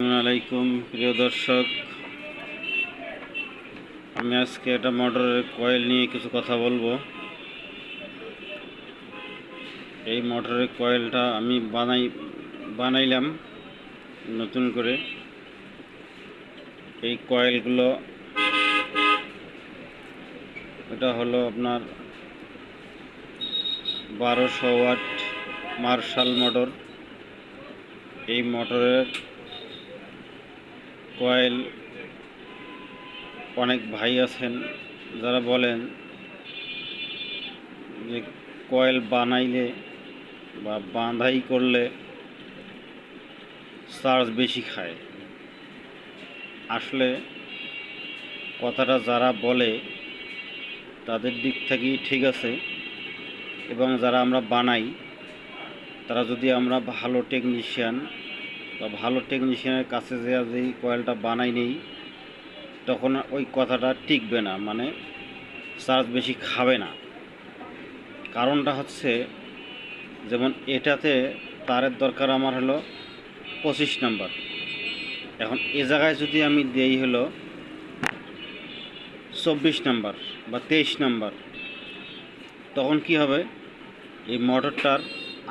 আলাইকুম, প্রিয় দর্শক। আমি আজকে একটা মোটরের কয়েল নিয়ে কিছু কথা বলব। এই মোটরের কয়েলটা আমি বানাই, বানাইলাম নতুন করে। এই কয়েলগুলো এটা হলো আপনার বারোশো ওয়াট মার্শাল মোটর। এই মোটরের কয়েল, অনেক ভাই আছেন যারা বলেন যে কয়েল বানাইলে বা বাঁধাই করলে চার্জ বেশি খায়। আসলে কথাটা যারা বলে তাদের দিক থেকেই ঠিক আছে এবং যারা আমরা বানাই, তারা যদি আমরা ভালো টেকনিশিয়ান বা ভালো টেকনিশিয়ানের কাছে যে যেই কয়েলটা বানাই নেই, তখন ওই কথাটা টিকবে না মানে চার্জ বেশি খাবে না। কারণটা হচ্ছে, যেমন এটাতে তারের দরকার আমার হলো পঁচিশ নাম্বার। এখন এ জায়গায় যদি আমি দেই হলো চব্বিশ নাম্বার বা তেইশ নাম্বার, তখন কি হবে? এই মোটরটার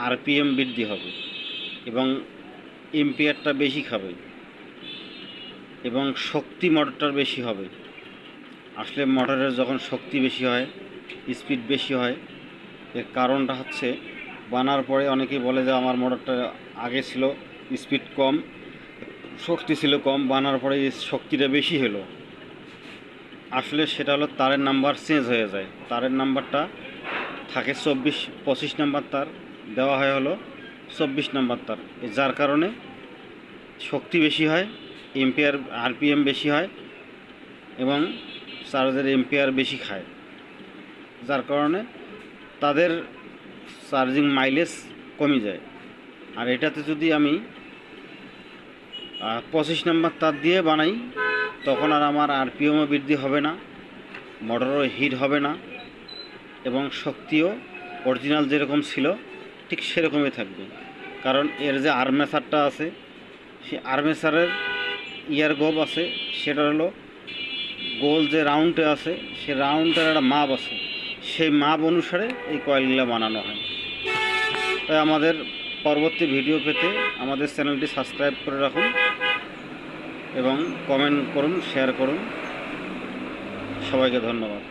আরপিএম বৃদ্ধি হবে এবং এম্পিয়ারটা বেশি খাবে এবং শক্তি মোটরটার বেশি হবে। আসলে মোটরের যখন শক্তি বেশি হয়, স্পিড বেশি হয়, এর কারণটা হচ্ছে বানার পরে অনেকেই বলে যে আমার মোটরটা আগে ছিল স্পিড কম, শক্তি ছিল কম, বানার পরে শক্তিটা বেশি হলো। আসলে সেটা হলো তারের নাম্বার চেঞ্জ হয়ে যায়। তারের নাম্বারটা থাকে চব্বিশ, পঁচিশ নাম্বার তার দেওয়া হয় হলো চব্বিশ নাম্বার তার। যার কারণে শক্তি বেশি হয়, এম্পিয়ার, আরপিএম বেশি হয় এবং চার্জের এম্পিয়ার বেশি খায়। যার কারণে তাদের চার্জিং মাইলেজ কমে যায়। আর এটাতে যদি আমি পঁচিশ নাম্বার তার দিয়ে বানাই, তখন আর আমার আরপিএমও বৃদ্ধি হবে না, মোটরও হিট হবে না এবং শক্তিও অরিজিনাল যেরকম ছিল ঠিক সেরকমই থাকবে। কারণ এর যে আর্মেচারটা আছে সেই আর্মেচারের ইয়ার গোপ আছে সেটা হলো গোল যে রাউন্ডে আছে, সে রাউন্ডের একটা মাপ আছে। সেই মাপ অনুসারে এই কয়েলগুলো বানানো হয়। তাই আমাদের পরবর্তী ভিডিও পেতে আমাদের চ্যানেলটি সাবস্ক্রাইব করে রাখুন এবং কমেন্ট করুন শেয়ার করুন। সবাইকে ধন্যবাদ।